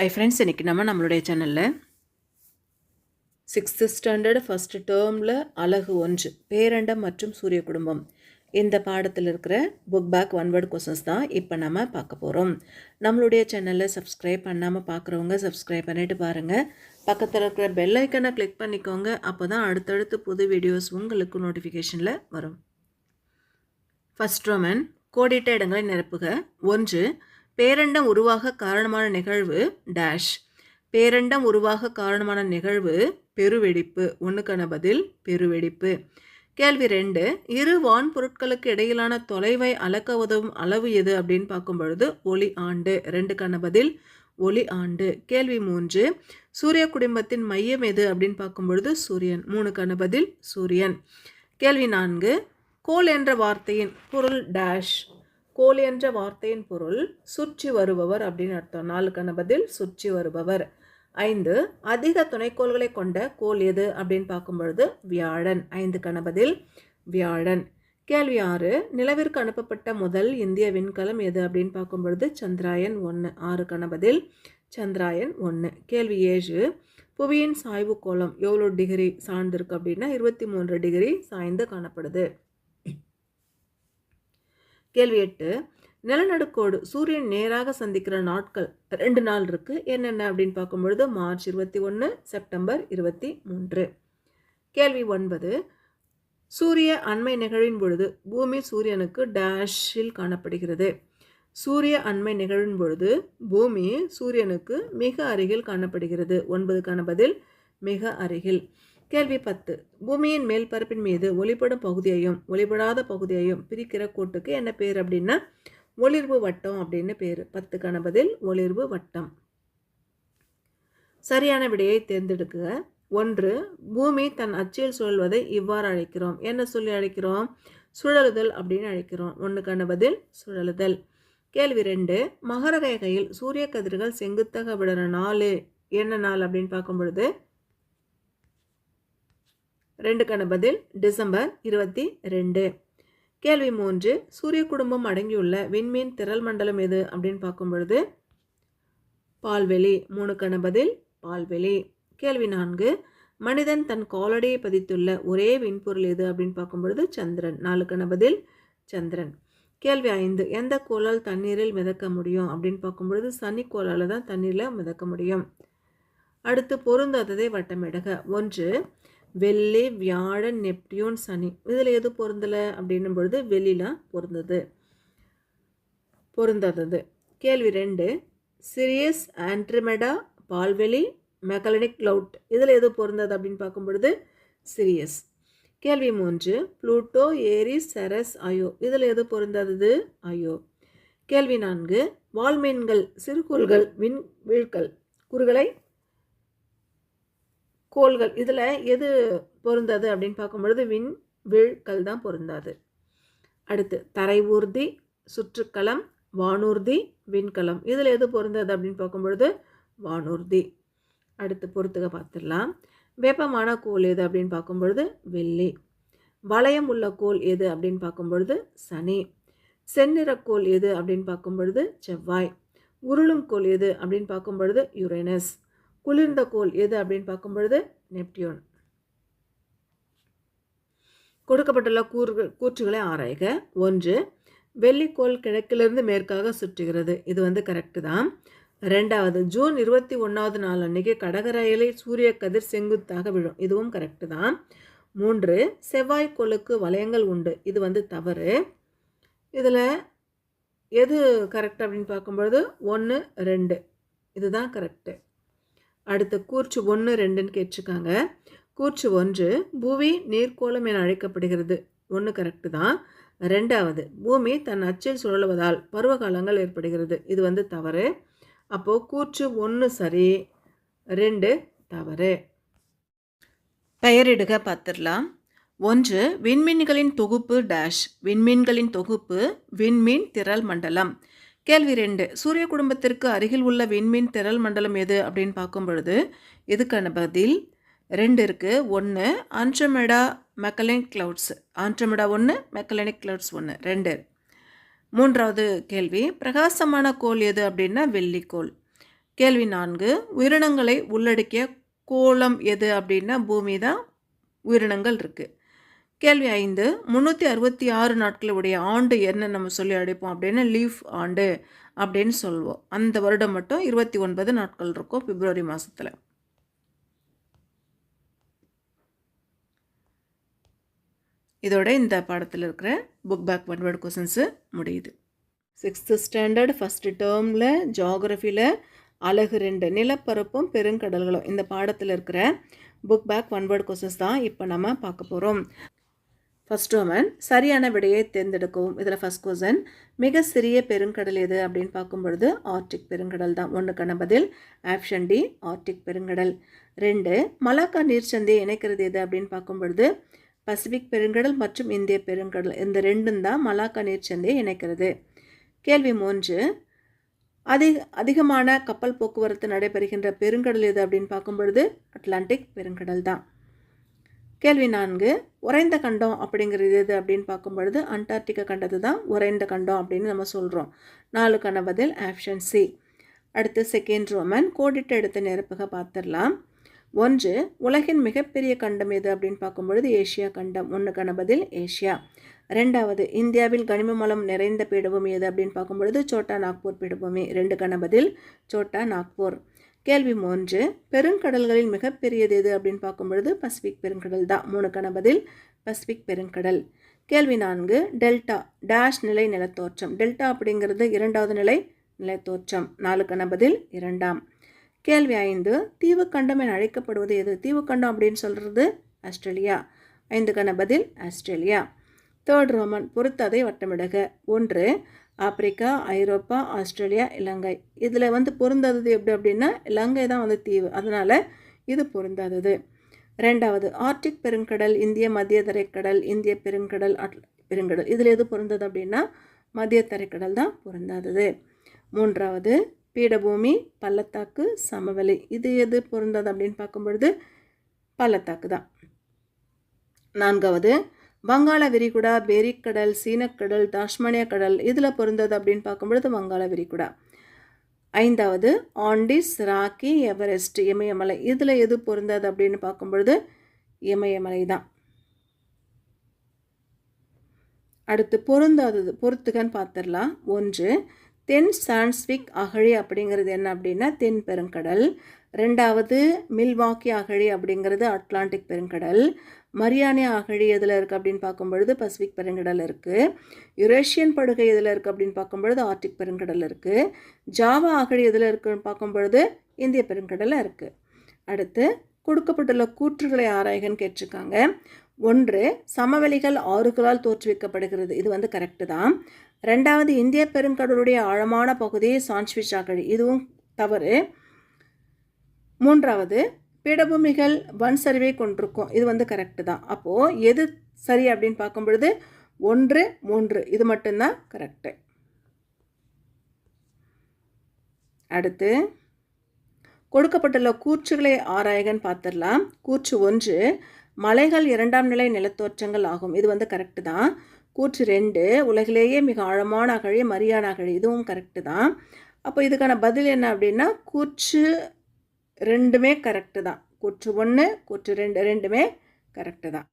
ஐ friends இன்றைக்கி நம்ம நம்மளுடைய சேனலில் சிக்ஸ்த்து ஸ்டாண்டர்ட் ஃபஸ்ட்டு டேர்மில் அழகு ஒன்று பேரண்டம் மற்றும் சூரிய குடும்பம். இந்த பாடத்தில் இருக்கிற book back one word questions தான் இப்போ நம்ம பார்க்க போகிறோம் நம்மளுடைய சேனலில் சப்ஸ்கிரைப் பண்ணாமல் பார்க்குறவங்க சப்ஸ்கிரைப் பண்ணிட்டு பாருங்கள் பக்கத்தில் இருக்கிற பெல் ஐக்கனை கிளிக் பண்ணிக்கோங்க. அப்போ தான் அடுத்தடுத்து புது வீடியோஸ் உங்களுக்கு நோட்டிஃபிகேஷனில் வரும். ஃபர்ஸ்ட் ரோமன் கோடிட்ட இடங்களை நிரப்புக. ஒன்று பேரண்டம் உருவாக காரணமான நிகழ்வு டேஷ் பேரண்டம் உருவாக காரணமான நிகழ்வு பெருவெடிப்பு. ஒன்றுக்கான பதில் பெருவெடிப்பு. கேள்வி ரெண்டு இரு வான் பொருட்களுக்கு இடையிலான தொலைவை அளக்க உதவும் அளவு எது அப்படின்னு பார்க்கும் பொழுது ஒளி ஆண்டு. ரெண்டுக்கான பதில் ஒளி ஆண்டு. கேள்வி மூன்று சூரிய குடும்பத்தின் மையம் எது அப்படின்னு பார்க்கும் பொழுது சூரியன். மூணுக்கான பதில் சூரியன். கேள்வி நான்கு கோல் என்ற வார்த்தையின் பொருள் டேஷ் கோல் என்ற வார்த்தையின் பொருள் சுற்றி வருபவர் அப்படின்னு அர்த்தம். நாலுக்கான பதில் சுற்றி வருபவர். ஐந்து அதிக துணைக்கோள்களை கொண்ட கோல் எது அப்படின்னு பார்க்கும் பொழுது வியாழன். ஐந்து கணபதில் வியாழன். கேள்வி ஆறு நிலவிற்கு அனுப்பப்பட்ட முதல் இந்திய விண்கலம் எது அப்படின்னு பார்க்கும் பொழுது சந்திராயன் ஒன்று ஆறு கணபதில் சந்திராயன் ஒன்று கேள்வி ஏழு புவியின் சாய்வு கோலம் எவ்வளோ டிகிரி சார்ந்திருக்கு அப்படின்னா இருபத்தி மூன்று டிகிரி சாய்ந்து காணப்படுது. கேள்வி எட்டு நிலநடுக்கோடு சூரியன் நேராக சந்திக்கிற நாட்கள் ரெண்டு நாள் இருக்குது என்னென்ன அப்படின்னு பார்க்கும்பொழுது மார்ச் இருபத்தி ஒன்று செப்டம்பர் இருபத்தி மூன்று. கேள்வி ஒன்பது சூரிய அண்மை நிகழ்வின் பொழுது பூமி சூரியனுக்கு டேஷில் காணப்படுகிறது. சூரிய அண்மை நிகழ்வின் பொழுது பூமி சூரியனுக்கு மிக அருகில் காணப்படுகிறது. ஒன்பதுக்கான பதில் மிக அருகில். கேள்வி பத்து. பூமியின் மேல் பரப்பின் மீது ஒளிப்படும் பகுதியையும் ஒளிபடாத பகுதியையும் பிரிக்கிற கோட்டுக்கு என்ன பேர் அப்படின்னா ஒளிர்வு வட்டம் அப்படின்னு பேர். பத்து கணபதில் ஒளிர்வு வட்டம். சரியான விடையை தேர்ந்தெடுக்க ஒன்று பூமி தன் அச்சில் சுழல்வதை இவ்வாறு அழைக்கிறோம். என்ன சொல்லி அழைக்கிறோம்? சுழலுதல் அப்படின்னு அழைக்கிறோம். ஒன்றுக்கான பதில் சுழலுதல். கேள்வி ரெண்டு மகர ரேகையில் சூரிய கதிர்கள் செங்குத்தாக விடுற நாள் என்ன நாள் அப்படின்னு பார்க்கும் பொழுது ரெண்டுக்கான பதில் டிசம்பர் இருபத்தி ரெண்டு. கேள்வி மூன்று சூரிய குடும்பம் அடங்கியுள்ள விண்மீன் திரள் மண்டலம் எது அப்படின்னு பார்க்கும் பொழுது பால்வெளி. மூணுக்கான பதில் பால்வெளி. கேள்வி நான்கு மனிதன் தன் காலடியை பதித்துள்ள ஒரே விண்பொருள் எது அப்படின்னு பார்க்கும் பொழுது சந்திரன். நாலுக்கான பதில் சந்திரன். கேள்வி ஐந்து எந்த கோளால் தண்ணீரில் மிதக்க முடியும் அப்படின்னு பார்க்கும் பொழுது சனி கோளால் தான் தண்ணீரில் மிதக்க முடியும். அடுத்து பொருந்தாததை வட்டமிடுக. ஒன்று வெள்ளி வியாழன் நெப்டியூன் சனி. இதில் எது பொருந்தலை? அப்படின்னும் பொழுது வெள்ளிலாம் பொருந்தது. பொருந்தாதது. கேள்வி ரெண்டு. சிரியஸ் ஆண்ட்ரிமெடா பால்வெளி மெக்கலனிக் கிளவுட். இதில் எது பொருந்தது அப்படின்னு பார்க்கும் பொழுது சிரியஸ். கேள்வி மூன்று. ப்ளூட்டோ ஏரிஸ் செரஸ் அயோ இதில் எது பொருந்தாதது? அயோ கேள்வி நான்கு. வால்மீன்கள் சிறுகோள்கள் விண் வீழ்கள் குறுகளை கோள்கள். இதில் எது பொருந்தது அப்படின்னு பார்க்கும்பொழுது விண் விழ்கள் தான் பொருந்தாது. அடுத்து தரை ஊர்தி சுற்றுக்களம் வானூர்தி விண்கலம். இதில் எது பொருந்தது அப்படின்னு பார்க்கும்பொழுது வானூர்தி. அடுத்து பொறுத்துக்க பார்த்துடலாம். வெப்பமான கோள் எது அப்படின்னு பார்க்கும்பொழுது வெள்ளி. வளையம் உள்ள கோள் எது அப்படின்னு பார்க்கும்பொழுது சனி. செந்நிறக்கோள் எது அப்படின்னு பார்க்கும்பொழுது செவ்வாய். உருளும் கோள் எது அப்படின்னு பார்க்கும்பொழுது யுரேனஸ். குளிர்ந்த கோள் எது அப்படின்னு பார்க்கும் பொழுது நெப்டியூன். கொடுக்கப்பட்டுள்ள கூறு கூற்றுகளை ஆராய்க. ஒன்று வெள்ளிக்கோள் கிழக்கிலிருந்து மேற்காக சுற்றுகிறது. இது வந்து கரெக்டு தான். ரெண்டாவது ஜூன் இருபத்தி ஒன்றாவது நாள் அன்றைக்கி கடகரையிலே சூரிய கதிர் செங்குத்தாக விழும். இதுவும் கரெக்டு தான். மூன்று செவ்வாய்க்கோளுக்கு வளையங்கள் உண்டு. இது வந்து தவறு. இதில் எது கரெக்ட் அப்படின்னு பார்க்கும்பொழுது ஒன்று ரெண்டு. இதுதான் கரெக்டு அடுத்து கூர்ச்சு ஒன்று ரெண்டுன்னு கேட்டிருக்காங்க. கூர்ச்சு ஒன்று பூமி நீர்க்கோளம் என அழைக்கப்படுகிறது. ஒன்று கரெக்டு தான். ரெண்டாவது பூமி தன் அச்சில் சுழலுவதால் பருவகாலங்கள் ஏற்படுகிறது. இது வந்து தவறு. அப்போது கூற்று ஒன்று சரி ரெண்டு தவறு. பெயரிடுக பார்த்துடலாம். ஒன்று விண்மீன்களின் தொகுப்பு டேஷ் விண்மீன்களின் தொகுப்பு விண்மீன் திரள் மண்டலம். கேள்வி ரெண்டு சூரிய குடும்பத்திற்கு அருகில் உள்ள விண்மீன் திரள் மண்டலம் எது அப்படின்னு பார்க்கும் பொழுது இதுக்கான பதில் ரெண்டு இருக்குது ஒன்று ஆண்ட்ரமெடா மெக்கலனிக் கிளவுட்ஸ் ஆண்ட்ரமெடா ஒன்று மெக்கலனிக் கிளவுட்ஸ் ஒன்று ரெண்டு. மூன்றாவது கேள்வி பிரகாசமான கோள் எது அப்படின்னா வெள்ளிக்கோள் கேள்வி நான்கு உயிரினங்களை உள்ளடக்கிய கோலம் எது அப்படின்னா பூமி தான் உயிரினங்கள் இருக்குது கேள்வி ஐந்து முந்நூற்றி அறுபத்தி ஆறு நாட்களுடைய ஆண்டு என்ன நம்ம சொல்லி அடைப்போம் அப்படின்னு லீஃப் ஆண்டு அப்படின்னு சொல்லுவோம் அந்த வருடம் மட்டும் இருபத்தி ஒன்பது நாட்கள் இருக்கும் பிப்ரவரி மாதத்தில் இதோட இந்த பாடத்தில் இருக்கிற book back one word questions முடியுது. சிக்ஸ்த்து ஸ்டாண்டர்ட் ஃபஸ்ட்டு டேர்மில் ஜாகிரஃபியில் அழகு ரெண்டு நிலப்பரப்பும் பெருங்கடல்களும். இந்த பாடத்தில் இருக்கிற book back one word questions தான் இப்போ நம்ம பார்க்க போகிறோம் ஃபஸ்ட் ஒமன் சரியான விடையை தேர்ந்தெடுக்கவும். இதில் ஃபஸ்ட் கொஸ்டின் மிக சிறிய பெருங்கடல் எது அப்படின்னு பார்க்கும் பொழுது ஆர்டிக் பெருங்கடல் தான். ஒன்றுக்கான பதில் ஆப்ஷன் டி ஆர்டிக் பெருங்கடல். ரெண்டு மலாக்கா நீர்ச்சந்தையை இணைக்கிறது எது அப்படின்னு பார்க்கும் பொழுது பசிபிக் பெருங்கடல் மற்றும் இந்திய பெருங்கடல். இந்த ரெண்டும் தான் மலாக்கா நீர்ச்சந்தையை இணைக்கிறது. கேள்வி மூன்று அதிக அதிகமான கப்பல் போக்குவரத்து நடைபெறுகின்ற பெருங்கடல் எது அப்படின்னு பார்க்கும் பொழுது அட்லாண்டிக் பெருங்கடல் தான். கேள்வி நான்கு உறைந்த கண்டம் அப்படிங்கிறது எது அப்படின்னு பார்க்கும் பொழுது அண்டார்டிகா கண்டது தான் உறைந்த கண்டம் அப்படின்னு நம்ம சொல்கிறோம் நாலுக்கான பதில் ஆப்ஷன் சி அடுத்து செகண்ட் ரோமன் கோடிட்டு எடுத்த நிரப்புக பார்த்துடலாம். ஒன்று உலகின் மிகப்பெரிய கண்டம் எது அப்படின்னு பார்க்கும் பொழுது ஏஷியா கண்டம். ஒன்றுக்கான பதில் ஏஷியா. ரெண்டாவது இந்தியாவில் கனிம மலம் நிறைந்த பீடபூமி எது அப்படின்னு பார்க்கும் பொழுது சோட்டா நாக்பூர் பீடபூமி. ரெண்டுக்கான பதில் சோட்டா நாக்பூர். கேள்வி மூன்று பெருங்கடல்களில் மிகப்பெரியது எது அப்படின்னு பார்க்கும் பொழுது பசிபிக் பெருங்கடல் தான். மூணுக்கான பதில் பசிபிக் பெருங்கடல். கேள்வி நான்கு டெல்டா டேஷ் நிலை நிலத்தோற்றம். டெல்டா அப்படிங்கிறது இரண்டாவது நிலை நிலத்தோற்றம். நாலுக்கான பதில் இரண்டாம். கேள்வி ஐந்து தீவுக்கண்டம் என அழைக்கப்படுவது எது? தீவுக்கண்டம் அப்படின்னு சொல்கிறது ஆஸ்திரேலியா. ஐந்துக்கான பதில் ஆஸ்திரேலியா. தேர்ட் ரோமன் பொறுத்ததை வட்டமிடுக. ஒன்று ஆப்பிரிக்கா ஐரோப்பா ஆஸ்திரேலியா இலங்கை. இதில் வந்து பொருந்தாதது எப்படி அப்படின்னா இலங்கை தான் வந்து தீவு. அதனால் இது பொருந்தாதது. ரெண்டாவது ஆர்டிக் பெருங்கடல் இந்திய மத்திய தரைக்கடல் இந்திய பெருங்கடல் பெருங்கடல். இதில் எது பொருந்தது அப்படின்னா மத்திய தரைக்கடல் தான் பொருந்தாதது. மூன்றாவது பீடபூமி பள்ளத்தாக்கு சமவெளி. இது எது பொருந்தது அப்படின்னு பார்க்கும் பொழுது பள்ளத்தாக்கு தான். நான்காவது வங்காள விரிகுடா பெரிக்கடல் சீனக்கடல் டாஸ்மனியா கடல் இதில் பொருந்தது அப்படின்னு பார்க்கும்பொழுது வங்காள விரிகுடா ஐந்தாவது ஆண்டிஸ் ராக்கி எவரெஸ்ட் இமயமலை இதில் எது பொருந்தது அப்படின்னு பார்க்கும்பொழுது இமயமலை தான் அடுத்து பொருந்தாதது பொருத்துகன்னு பார்த்துடலாம். ஒன்று தென் சான்ஸ்விக் அகழி அப்படிங்கிறது என்ன அப்படின்னா தென் பெருங்கடல். ரெண்டாவது மில்வாக்கி அகழி அப்படிங்கிறது அட்லாண்டிக் பெருங்கடல். மரியானி அகழி எதில் இருக்குது அப்படின்னு பார்க்கும்பொழுது பசிபிக் பெருங்கடல் இருக்குது யுரேஷியன் படுகை எதில் இருக்குது அப்படின்னு பார்க்கும்பொழுது ஆர்டிக் பெருங்கடல் இருக்குது ஜாவா அகழி எதில் இருக்குன்னு பார்க்கும்பொழுது இந்திய பெருங்கடலில் இருக்குது அடுத்து கொடுக்கப்பட்டுள்ள கூற்றுகளை ஆராய்கன்னு கேட்டிருக்காங்க. ஒன்று சமவெளிகள் ஆறுகளால் தோற்றுவிக்கப்படுகிறது. இது வந்து கரெக்டு தான். ரெண்டாவது இந்திய பெருங்கடலுடைய ஆழமான பகுதி சான்ஸ்விச் அகழி இதுவும் தவறு. மூன்றாவது பீடபூமிகள் வன் சரிவை கொண்டிருக்கும். இது வந்து கரெக்டு தான். அப்போது எது சரி அப்படின்னு பார்க்கும் பொழுது ஒன்று மூன்று. இது மட்டும்தான் கரெக்டு அடுத்து கொடுக்கப்பட்டுள்ள கூற்றுகளை ஆராயகன் பார்த்துடலாம். கூற்று ஒன்று மலைகள் இரண்டாம் நிலை நிலத்தோற்றங்கள் ஆகும். இது வந்து கரெக்டு தான். கூற்று ரெண்டு உலகிலேயே மிக ஆழமான அகழி மரியான அகழி. இதுவும் கரெக்டு தான். அப்போ இதுக்கான பதில் என்ன அப்படின்னா கூற்று ரெண்டுமே கரெக்டு தான். கூற்று ஒன்று கூற்று ரெண்டு ரெண்டுமே கரெக்டு தான்.